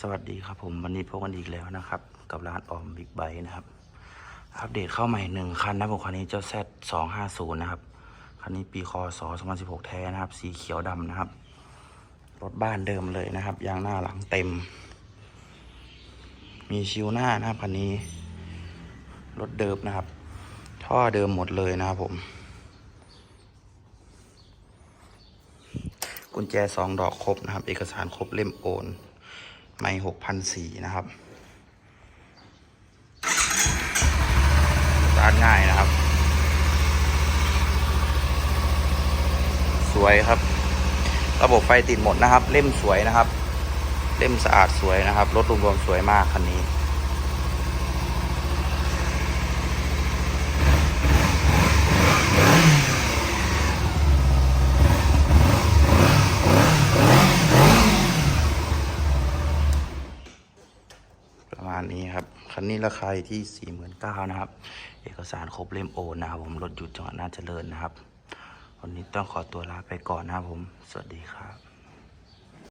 สวัสดีครับผมวันนี้พบกันอีกแล้วนะครับ กับร้านออมบิ๊กไบนะครับ อัปเดตเข้าใหม่หนึ่งคันนะผมคันนี้เจ้า Z 2 5 0นย์นะครับ คันนี้ปีคศ2016แท้นะครับ สีเขียวดำนะครับ รถบ้านเดิมเลยนะครับ ยางหน้าหลังเต็ม มีชิวหน้านะครับคันนี้ รถเดิมนะครับ ท่อเดิมหมดเลยนะครับผม กุญแจสองดอกครบนะครับ เอกสารครบเล่มโอน ไม่หกพันสี่นะครับสตาร์ทง่ายนะครับ สวยครับ ระบบไฟติดหมดนะครับ เล่มสวยนะครับ เล่มสะอาดสวยนะครับ รถรวมๆสวยมากคันนี้ มาณนี้ครับ คันนี้ราคาที่ 49,000นะครับ เอกสารครบเล่มโอนนะครับผม รถอยู่จังหวัดน่าเจริญนะครับ วันนี้ต้องขอตัวลาไปก่อนนะครับผม สวัสดีครับ